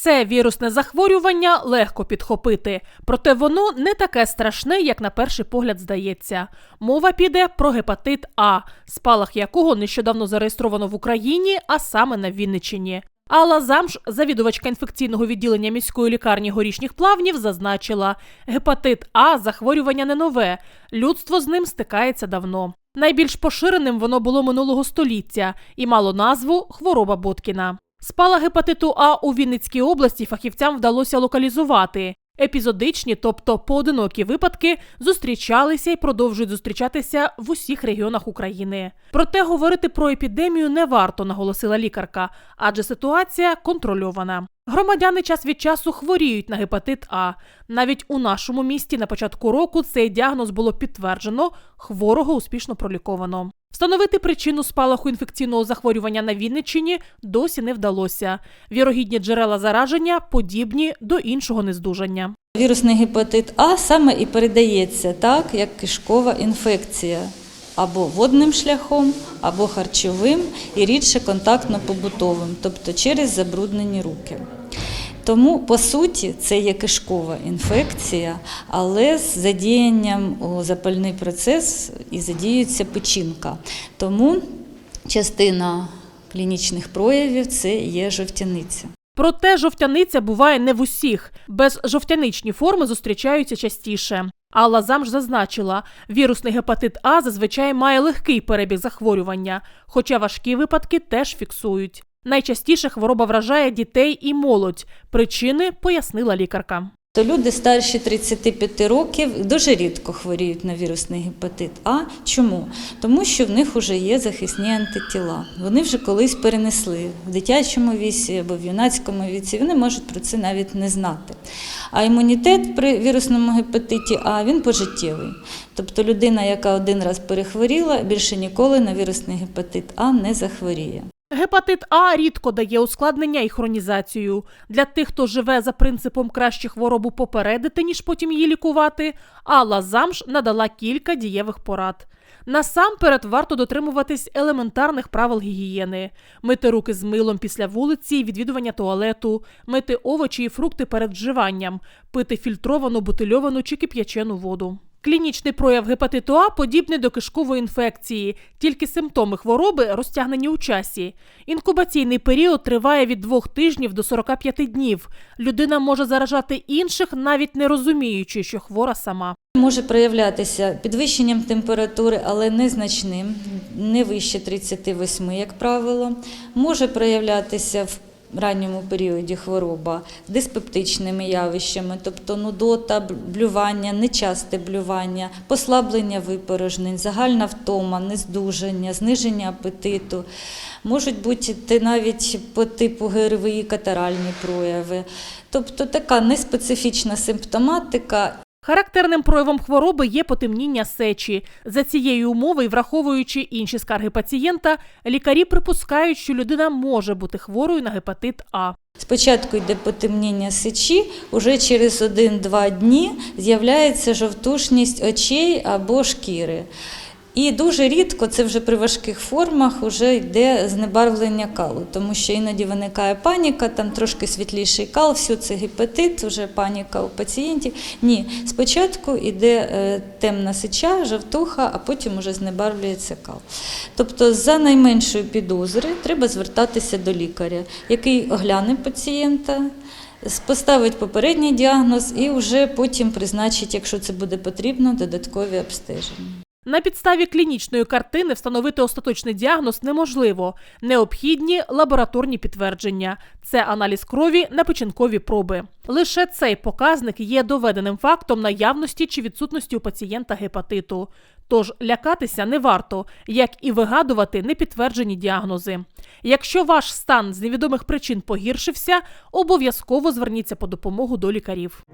Це вірусне захворювання легко підхопити, проте воно не таке страшне, як на перший погляд здається. Мова піде про гепатит А, спалах якого нещодавно зареєстровано в Україні, а саме на Вінниччині. Алла Замш, завідувачка інфекційного відділення міської лікарні горішніх плавнів, зазначила, гепатит А захворювання не нове. Людство з ним стикається давно. Найбільш поширеним воно було минулого століття і мало назву хвороба Боткіна. Спала гепатиту А у Вінницькій області фахівцям вдалося локалізувати. Епізодичні, тобто поодинокі випадки, зустрічалися і продовжують зустрічатися в усіх регіонах України. Проте говорити про епідемію не варто, наголосила лікарка, адже ситуація контрольована. Громадяни час від часу хворіють на гепатит А. Навіть у нашому місті на початку року цей діагноз було підтверджено, хворого успішно проліковано. Встановити причину спалаху інфекційного захворювання на Вінниччині досі не вдалося. Вірогідні джерела зараження подібні до іншого нездужання. Вірусний гепатит А саме і передається так, як кишкова інфекція або водним шляхом, або харчовим і рідше контактно-побутовим, тобто через забруднені руки. Тому, по суті, це є кишкова інфекція, але з задіянням у запальний процес і задіюється печінка. Тому частина клінічних проявів це є жовтяниця. Проте жовтяниця буває не в усіх. Безжовтяничні форми зустрічаються частіше. Алла Замш зазначила, вірусний гепатит А зазвичай має легкий перебіг захворювання, хоча важкі випадки теж фіксують. Найчастіше хвороба вражає дітей і молодь. Причини пояснила лікарка. То люди старші 35 років дуже рідко хворіють на вірусний гепатит А. Чому? Тому що в них вже є захисні антитіла. Вони вже колись перенесли в дитячому віці або в юнацькому віці. Вони можуть про це навіть не знати. А імунітет при вірусному гепатиті А він пожиттєвий. Тобто людина, яка один раз перехворіла, більше ніколи на вірусний гепатит А не захворіє. Гепатит А рідко дає ускладнення і хронізацію. Для тих, хто живе за принципом краще хворобу попередити, ніж потім її лікувати, Алла Замш надала кілька дієвих порад. Насамперед варто дотримуватись елементарних правил гігієни: мити руки з милом після вулиці, і відвідування туалету, мити овочі і фрукти перед вживанням, пити фільтровану, бутильовану чи кип'ячену воду. Клінічний прояв гепатиту А подібний до кишкової інфекції, тільки симптоми хвороби розтягнені у часі. Інкубаційний період триває від 2 тижнів до 45 днів. Людина може заражати інших, навіть не розуміючи, що хвора сама. Може проявлятися підвищенням температури, але незначним, не вище 38, як правило. Може проявлятися в ранньому періоді хвороба диспептичними явищами, тобто нудота, блювання, нечасте блювання, послаблення випорожнень, загальна втома, нездужання, зниження апетиту. Можуть бути навіть по типу ГРВІ катаральні прояви. Тобто така неспецифічна симптоматика Характерним проявом хвороби є потемніння сечі. За цієї умови, і враховуючи інші скарги пацієнта, лікарі припускають, що людина може бути хворою на гепатит А. Спочатку йде потемніння сечі, уже через 1-2 дні з'являється жовтушність очей або шкіри. І дуже рідко, це вже при важких формах, вже йде знебарвлення калу, тому що іноді виникає паніка, там трошки світліший кал, все це гепатит, вже паніка у пацієнтів. Ні, спочатку йде е, темна сеча, жовтуха, а потім вже знебарвлюється кал. Тобто, за найменшої підозри треба звертатися до лікаря, який огляне пацієнта. Поставить попередній діагноз і вже потім призначить, якщо це буде потрібно, додаткові обстеження. На підставі клінічної картини встановити остаточний діагноз неможливо. Необхідні лабораторні підтвердження. Це аналіз крові на печінкові проби. Лише цей показник є доведеним фактом наявності чи відсутності у пацієнта гепатиту. Тож лякатися не варто, як і вигадувати непідтверджені діагнози. Якщо ваш стан з невідомих причин погіршився, обов'язково зверніться по допомогу до лікарів.